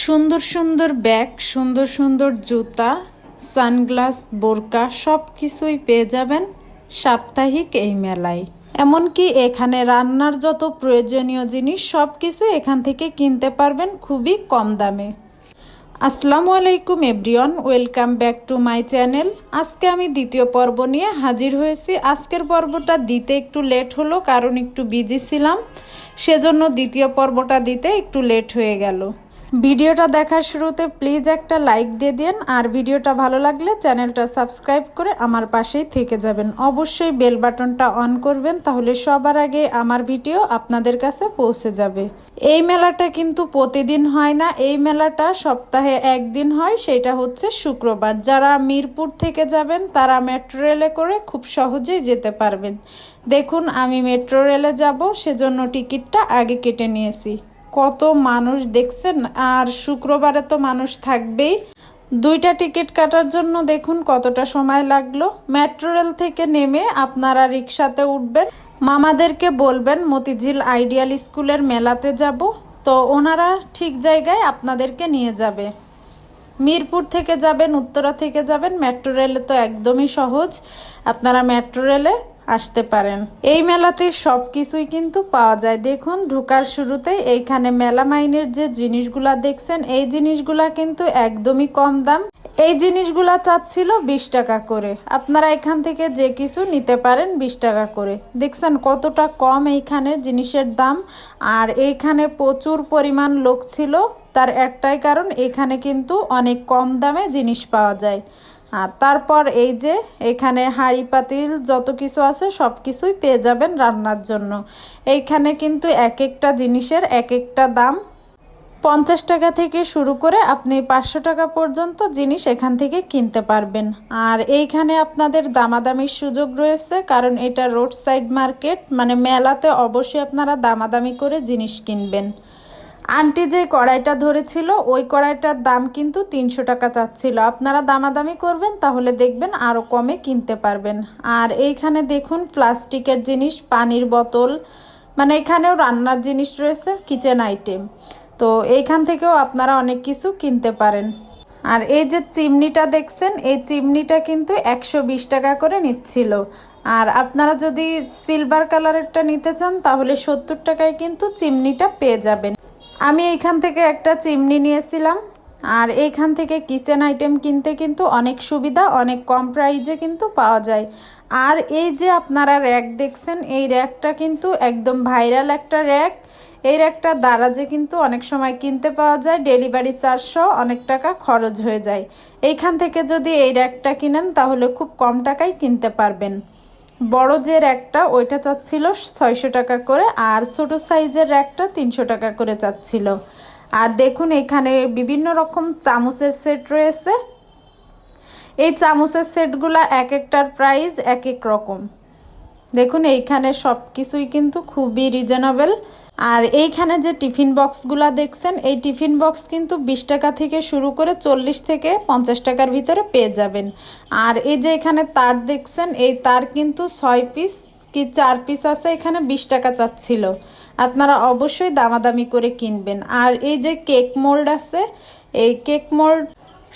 সুন্দর সুন্দর ব্যাগ, সুন্দর সুন্দর জুতা, সানগ্লাস, বোরকা সব কিছুই পেয়ে যাবেন সাপ্তাহিক এই মেলায়। এমনকি এখানে রান্নার যত প্রয়োজনীয় জিনিস সব কিছু এখান থেকে কিনতে পারবেন খুবই কম দামে। আসসালামু আলাইকুম everyone, welcome back to my channel. আজকে আমি দ্বিতীয় পর্ব নিয়ে হাজির হয়েছি। আজকের পর্বটা দিতে একটু লেট হলো, কারণ একটু বিজি ছিলাম। সেজন্য দ্বিতীয় পর্বটা দিতে একটু লেট হয়ে গেল। ভিডিওটা দেখার শুরুতে প্লিজ একটা লাইক দিয়ে দিন, আর ভিডিওটা ভালো লাগলে চ্যানেলটা সাবস্ক্রাইব করে আমার পাশেই থেকে যাবেন। অবশ্যই বেল বাটনটা অন করবেন, তাহলে সবার আগে আমার ভিডিও আপনাদের কাছে পৌঁছে যাবে। এই মেলাটা কিন্তু প্রতিদিন হয় না, এই মেলাটা সপ্তাহে একদিন হয়, সেটা হচ্ছে শুক্রবার। যারা মিরপুর থেকে যাবেন, তারা মেট্রো রেলে করে খুব সহজেই যেতে পারবেন। দেখুন, আমি মেট্রো রেলে যাব, সেজন্য টিকিটটা আগে কেটে নিয়েছি। কত মানুষ দেখছেন? আর শুক্রবারে তো মানুষ থাকবেই। দুইটা টিকিট কাটার জন্য দেখুন কতটা সময় লাগল। মেট্রো রেল থেকে নেমে আপনারা রিক্সাতে উঠবেন। মামাদেরকে বলবেন, মতিঝিল আইডিয়াল স্কুলের মেলাতে যাব। তো ওনারা ঠিক জায়গায় আপনাদেরকে নিয়ে যাবে। মিরপুর থেকে যাবেন, উত্তরা থেকে যাবেন। মেট্রো রেলে তো একদমই সহজ। আপনারা মেট্রো রেলে আসতে পারেন। এই মেলাতে সব কিছুই কিন্তু পাওয়া যায়। দেখুন, ঢুকার শুরুতে এইখানে মেলা মাইনের যে জিনিসগুলা দেখছেন, এই জিনিসগুলা কিন্তু একদমই কম দাম। এই জিনিসগুলা চাচ্ছিল বিশ টাকা করে। আপনারা এখান থেকে যে কিছু নিতে পারেন বিশ টাকা করে। দেখছেন কতটা কম এইখানে জিনিসের দাম। আর এইখানে প্রচুর পরিমাণ লোক ছিল। তার একটাই কারণ, এখানে কিন্তু অনেক কম দামে জিনিস পাওয়া যায়। আর তারপর এই যে এখানে হাঁড়ি পাতিল যত কিছু আছে সব কিছুই পেয়ে যাবেন রান্নার জন্য। এইখানে কিন্তু এক একটা জিনিসের এক একটা দাম। পঞ্চাশ টাকা থেকে শুরু করে আপনি পাঁচশো টাকা পর্যন্ত জিনিস এখান থেকে কিনতে পারবেন। আর এইখানে আপনাদের দামাদামির সুযোগ রয়েছে, কারণ এটা রোড সাইড মার্কেট মানে মেলাতে অবশ্যই আপনারা দামাদামি করে জিনিস কিনবেন। আন্টি যে কড়াইটা ধরেছিল, ওই কড়াইটার দাম কিন্তু তিনশো টাকা চাচ্ছিল। আপনারা দামাদামি করবেন, তাহলে দেখবেন আরও কমে কিনতে পারবেন। আর এইখানে দেখুন, প্লাস্টিকের জিনিস, পানির বোতল মানে এখানেও রান্নার জিনিস রয়েছে, কিচেন আইটেম। তো এইখান থেকেও আপনারা অনেক কিছু কিনতে পারেন। আর এই যে চিমনিটা দেখছেন, এই চিমনিটা কিন্তু একশো বিশ টাকা করে নিচ্ছিল। আর আপনারা যদি সিলভার কালারেরটা নিতে চান, তাহলে সত্তর টাকায় কিন্তু চিমনিটা পেয়ে যাবেন। আমি এইখান থেকে একটা চিমনি নিয়েছিলাম, আর এইখান থেকে কিচেন আইটেম কিনতে কিন্তু অনেক সুবিধা, অনেক কম প্রাইজে কিন্তু পাওয়া যায়। আর এই যে আপনারা র্যাক দেখছেন, এই র্যাকটা কিন্তু একদম ভাইরাল একটা র্যাক। এই র্যাকটা দারাজে কিন্তু অনেক সময় কিনতে পাওয়া যায়, ডেলিভারি চারশো অনেক টাকা খরচ হয়ে যায়। এইখান থেকে যদি এই র্যাকটা কিনেন, তাহলে খুব কম টাকায় কিনতে পারবেন। বড় যে র্যাকটা ওইটা চাচ্ছিল ছয়শো টাকা করে আর ছোট সাইজের র্যাকটা তিনশো টাকা করে চাচ্ছিল। আর দেখুন এখানে বিভিন্ন রকম চামচের সেট রয়েছে। এই চামচের সেটগুলো এক একটার প্রাইস এক এক রকম। দেখুন, এইখানে সব কিছুই কিন্তু খুবই রিজনেবল আর এইখানে যে টিফিন বক্সগুলা দেখছেন, এই টিফিন বক্স কিন্তু বিশ টাকা থেকে শুরু করে চল্লিশ থেকে পঞ্চাশ টাকার ভিতরে পেয়ে যাবেন। আর এই যে এখানে তার দেখছেন, এই তার কিন্তু ছয় পিস কি চার পিস আছে এখানে বিশ টাকা চাচ্ছিল। আপনারা অবশ্যই দামাদামি করে কিনবেন। আর এই যে কেক মোল্ড আছে, এই কেক মোল্ড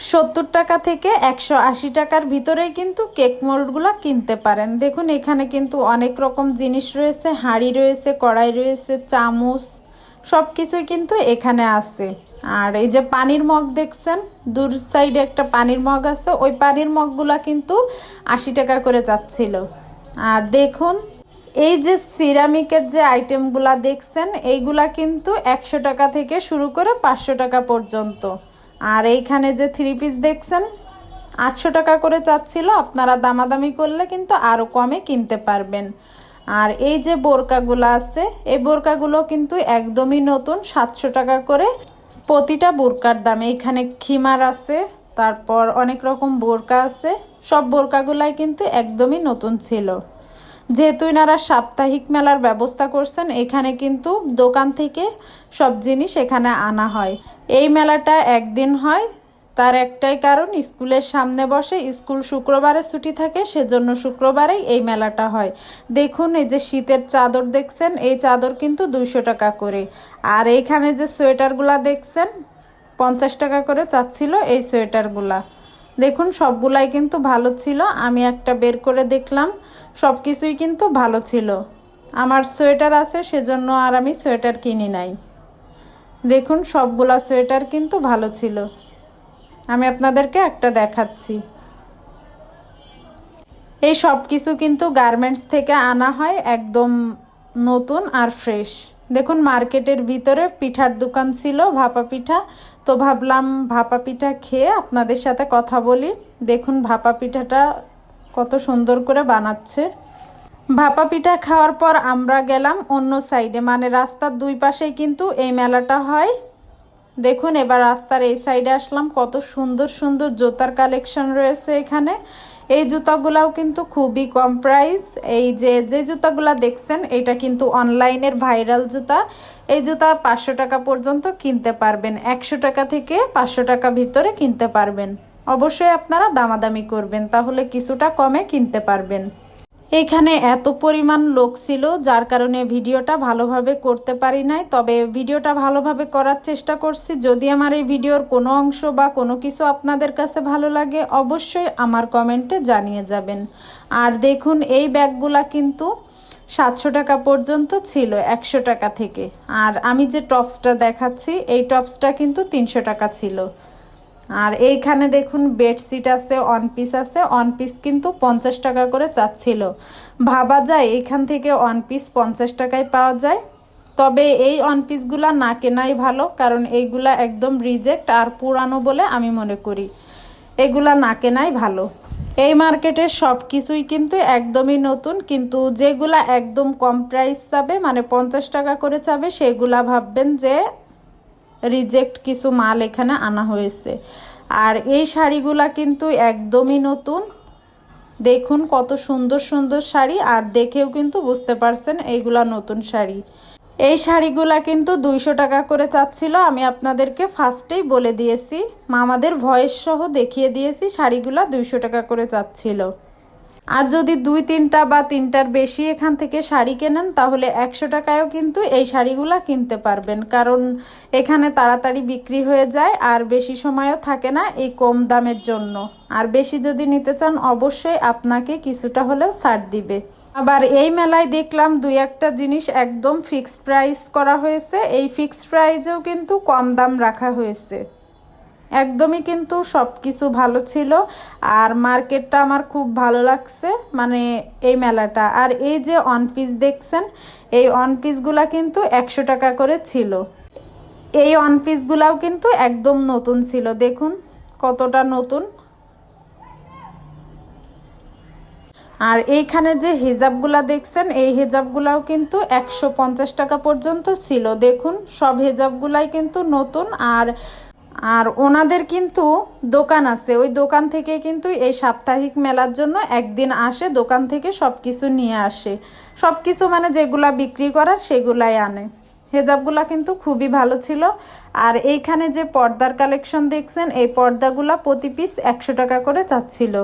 সত্তর টাকা থেকে একশো আশি টাকার ভিতরেই কিন্তু কেক মোল্ডগুলো কিনতে পারেন। দেখুন, এখানে কিন্তু অনেক রকম জিনিস রয়েছে, হাঁড়ি রয়েছে, কড়াই রয়েছে, চামচ সব কিছুই কিন্তু এখানে আছে। আর এই যে পানির মগ দেখছেন, দূর সাইডে একটা পানির মগ আছে, ওই পানির মগগুলো কিন্তু আশি টাকা করে যাচ্ছিল। আর দেখুন, এই যে সিরামিকের যে আইটেমগুলা দেখছেন, এইগুলা কিন্তু একশো টাকা থেকে শুরু করে পাঁচশো টাকা পর্যন্ত। আর এইখানে যে থ্রি পিস দেখছেন, আটশো টাকা করে চাচ্ছিল, আপনারা দামাদামি করলে কিন্তু আরও কমে কিনতে পারবেন। আর এই যে বোরকাগুলো আছে, এই বোরকাগুলো কিন্তু একদমই নতুন, সাতশো টাকা করে প্রতিটা বোরকার দাম। এইখানে খিমার আছে, তারপর অনেক রকম বোরকা আছে, সব বোরকাগুলাই কিন্তু একদমই নতুন ছিল। যেহেতু এনারা সাপ্তাহিক মেলার ব্যবস্থা করছেন, এখানে কিন্তু দোকান থেকে সব জিনিস এখানে আনা হয়। এই মেলাটা একদিন হয়, তার একটাই কারণ স্কুলের সামনে বসে স্কুল শুক্রবারে ছুটি থাকে, সেজন্য শুক্রবারেই এই মেলাটা হয়। দেখুন, এই যে শীতের চাদর দেখছেন, এই চাদর কিন্তু দুইশো টাকা করে। আর এইখানে যে সোয়েটারগুলা দেখছেন, পঞ্চাশ টাকা করে চাচ্ছিল এই সোয়েটারগুলা। দেখুন, সবগুলাই কিন্তু ভালো ছিল, আমি একটা বের করে দেখলাম সব কিছুই কিন্তু ভালো ছিল। আমার সোয়েটার আছে, সেজন্য আর আমি সোয়েটার কিনি নাই। দেখুন, সবগুলা সোয়েটার কিন্তু ভালো ছিল। আমি আপনাদেরকে একটা দেখাচ্ছি। এই সব কিছু কিন্তু গার্মেন্টস থেকে আনা হয় একদম নতুন আর ফ্রেশ। দেখুন, মার্কেটের ভিতরে পিঠার দোকান ছিল, ভাপা পিঠা। তো ভাবলাম ভাপা পিঠা খেয়ে আপনাদের সাথে কথা বলি। দেখুন, ভাপা পিঠাটা কত সুন্দর করে বানাচ্ছে। ভাপা পিঠা খাওয়ার পর আমরা গেলাম অন্য সাইডে। মানে রাস্তার দুই পাশেই কিন্তু এই মেলাটা হয়। দেখুন, এবার রাস্তার এই সাইডে আসলাম। কত সুন্দর সুন্দর জুতার কালেকশন রয়েছে এখানে। এই জুতাগুলাও কিন্তু খুবই কম প্রাইস। এই যে যে জুতাগুলা দেখছেন, এটা কিন্তু অনলাইনের ভাইরাল জুতা। এই জুতা পাঁচশো টাকা পর্যন্ত কিনতে পারবেন। একশো টাকা থেকে পাঁচশো টাকা ভিতরে কিনতে পারবেন। অবশ্যই আপনারা দামাদামি করবেন, তাহলে কিছুটা কমে কিনতে পারবেন। এখানে এত পরিমাণ লোক ছিল, যার কারণে ভিডিওটা ভালোভাবে করতে পারি নাই। তবে ভিডিওটা ভালোভাবে করার চেষ্টা করছি। যদি আমার এই ভিডিওর কোনো অংশ বা কোনো কিছু আপনাদের কাছে ভালো লাগে, অবশ্যই আমার কমেন্টে জানিয়ে যাবেন। আর দেখুন, এই ব্যাগগুলা কিন্তু সাতশো টাকা পর্যন্ত ছিল, একশো টাকা থেকে। আর আমি যে টপসটা দেখাচ্ছি, এই টপসটা কিন্তু তিনশো টাকা ছিল। আর এইখানে দেখুন বেডশিট আছে অন পিস আছে অন পিস কিন্তু পঞ্চাশ টাকা করে চাচ্ছিল। ভাবা যায় এখান থেকে অন পিস পঞ্চাশ টাকায় পাওয়া যায়। তবে এই অন পিসগুলা না কেনাই ভালো, কারণ এইগুলা একদম রিজেক্ট আর পুরানো বলে আমি মনে করি। এগুলা না কেনাই ভালো। এই মার্কেটে সব কিছুই কিন্তু একদমই নতুন, কিন্তু যেগুলা একদম কম প্রাইস চাবে মানে পঞ্চাশ টাকা করে চাবে, সেগুলা ভাববেন যে রিজেক্ট কিছু মাল এখানে আনা হয়েছে। আর এই শাড়িগুলা কিন্তু একদমই নতুন। দেখুন কত সুন্দর সুন্দর শাড়ি, আর দেখেও কিন্তু বুঝতে পারছেন এইগুলা নতুন শাড়ি। এই শাড়িগুলা কিন্তু দুইশো টাকা করে চাচ্ছিল, আমি আপনাদেরকে ফার্স্টেই বলে দিয়েছি। মামাদের ভয়েস সহ দেখিয়ে দিয়েছি, শাড়িগুলা দুইশো টাকা করে চাচ্ছিল। আর যদি দুই, তিনটা বা তিনটার বেশি এখান থেকে শাড়ি কেনেন, তাহলে একশো টাকায়ও কিন্তু এই শাড়িগুলা কিনতে পারবেন। কারণ এখানে তাড়াতাড়ি বিক্রি হয়ে যায় আর বেশি সময়ও থাকে না এই কম দামের জন্য। আর বেশি যদি নিতে চান, অবশ্যই আপনাকে কিছুটা হলেও ছাড় দিবে। আবার এই মেলায় দেখলাম দুই একটা জিনিস একদম ফিক্সড প্রাইস করা হয়েছে। এই ফিক্সড প্রাইজেও কিন্তু কম দাম রাখা হয়েছে। একদমই কিন্তু সব কিছু ভালো ছিল। আর মার্কেটটা আমার খুব ভালো লাগছে মানে এই মেলাটা। আর এই যে অন পিস দেখছেন, এই অন পিসগুলা কিন্তু একশো টাকা করে ছিল। এই অন পিসগুলাও কিন্তু একদম নতুন ছিল। দেখুন কতটা নতুন। আর এইখানে যে হিজাবগুলা দেখছেন, এই হিজাবগুলাও কিন্তু একশো পঞ্চাশ টাকা পর্যন্ত ছিল। দেখুন সব হিজাবগুলাই কিন্তু নতুন। আর আর ওনাদের কিন্তু দোকান আছে। ওই দোকান থেকে কিন্তু এই সাপ্তাহিক মেলার জন্য একদিন আসে, দোকান থেকে সব কিছু নিয়ে আসে। সব কিছু মানে যেগুলা বিক্রি করার সেগুলাই আনে। হেজাবগুলা কিন্তু খুবই ভালো ছিল। আর এইখানে যে পর্দার কালেকশন দেখছেন, এই পর্দাগুলা প্রতি পিস একশো টাকা করে চাচ্ছিল।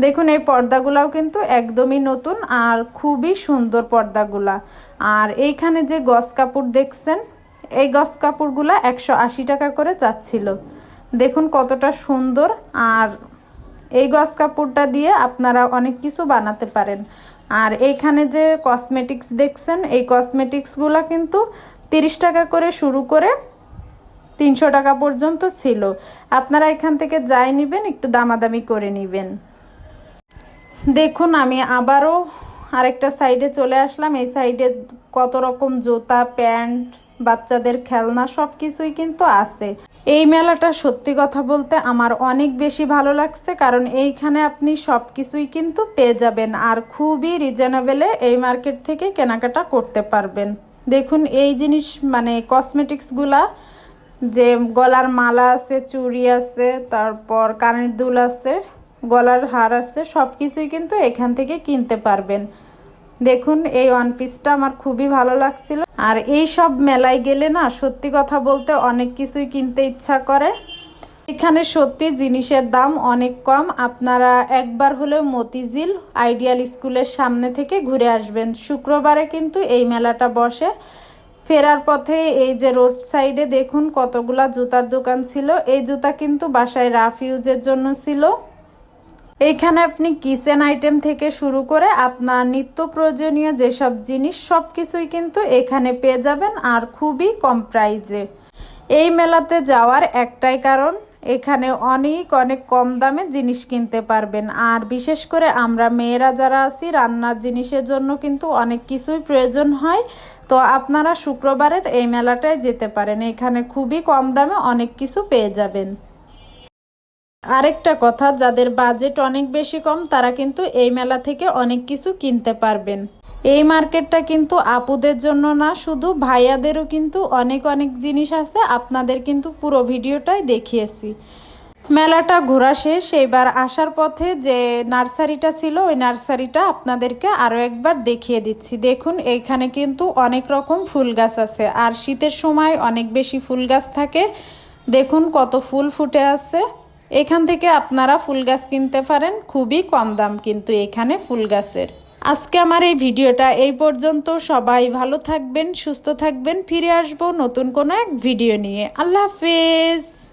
দেখুন, এই পর্দাগুলাও কিন্তু একদমই নতুন আর খুবই সুন্দর পর্দাগুলা। আর এইখানে যে গস কাপড় দেখছেন এই গস কাপড়গুলা একশো আশি টাকা করে চাচ্ছিল। দেখুন কতটা সুন্দর। আর এই গস কাপড়টা দিয়ে আপনারা অনেক কিছু বানাতে পারেন। আর এইখানে যে কসমেটিক্স দেখছেন, এই কসমেটিক্সগুলো কিন্তু তিরিশ টাকা করে শুরু করে তিনশো টাকা পর্যন্ত ছিল। আপনারা এখান থেকে যাই নেবেন, একটু দামাদামি করে নেবেন। দেখুন, আমি আবারও আরেকটা সাইডে চলে আসলাম। এই সাইডে কত রকম জুতা, প্যান্ট বাচ্চাদের খেলনা সব কিছুই কিন্তু আছে। এই মেলাটা সত্যি কথা বলতে আমার অনেক বেশি ভালো লাগছে, কারণ এইখানে আপনি সব কিছুই কিন্তু পেয়ে যাবেন আর খুবই রিজনেবেলে এই মার্কেট থেকে কেনাকাটা করতে পারবেন। দেখুন এই জিনিস মানে কসমেটিক্সগুলা যে গলার মালা আছে, চুড়ি আছে, তারপর কানের দুল আছে, গলার হার আছে সব কিছুই কিন্তু এখান থেকে কিনতে পারবেন। দেখুন, এই ওয়ান পিসটা আমার খুবই ভালো লাগছিল। আর এই সব মেলায় গেলে না, সত্যি কথা বলতে অনেক কিছুই কিনতে ইচ্ছা করে। এখানে সত্যি জিনিসের দাম অনেক কম। আপনারা একবার হলেও মতিঝিল আইডিয়াল স্কুলের সামনে থেকে ঘুরে আসবেন। শুক্রবারে কিন্তু এই মেলাটা বসে। ফেরার পথে এই যে রোড সাইডে দেখুন কতগুলা জুতার দোকান ছিল। এই জুতা কিন্তু বাসায় রাফ ইউজের জন্য ছিল। এইখানে আপনি কিচেন আইটেম থেকে শুরু করে আপনার নিত্য প্রয়োজনীয় যেসব জিনিস সব কিছুই কিন্তু এখানে পেয়ে যাবেন আর খুবই কম প্রাইজে। এই মেলাতে যাওয়ার একটাই কারণ, এখানে অনেক অনেক কম দামে জিনিস কিনতে পারবেন। আর বিশেষ করে আমরা মেয়েরা যারা আছি, রান্নার জিনিসের জন্য কিন্তু অনেক কিছুই প্রয়োজন হয়। তো আপনারা শুক্রবারের এই মেলাটায় যেতে পারেন। এখানে খুবই কম দামে অনেক কিছু পেয়ে যাবেন। আরেকটা কথা, যাদের বাজেট অনেক বেশি কম, তারা কিন্তু এই মেলা থেকে অনেক কিছু কিনতে পারবেন। এই মার্কেটটা কিন্তু আপুদের জন্য না, শুধু ভাইয়াদেরও কিন্তু অনেক অনেক জিনিস আছে, আপনাদের কিন্তু পুরো ভিডিওটাই দেখিয়েছি। মেলাটা ঘোরা শেষ, এবার আসার পথে যে নার্সারিটা ছিল, ওই নার্সারিটা আপনাদেরকে আরও একবার দেখিয়ে দিচ্ছি। দেখুন এইখানে কিন্তু অনেক রকম ফুল গাছ আছে, আর শীতের সময় অনেক বেশি ফুল গাছ থাকে। দেখুন কত ফুল ফুটে আছে। এখান থেকে আপনারা ফুল গাছ কিনতে পারেন, খুবই কম দাম কিন্তু এখানে ফুল গাছের। আজকে আমার এই ভিডিওটা এই পর্যন্ত। সবাই ভালো থাকবেন, সুস্থ থাকবেন, ফিরে আসব নতুন কোনো এক ভিডিও নিয়ে। আল্লাহ হাফেজ!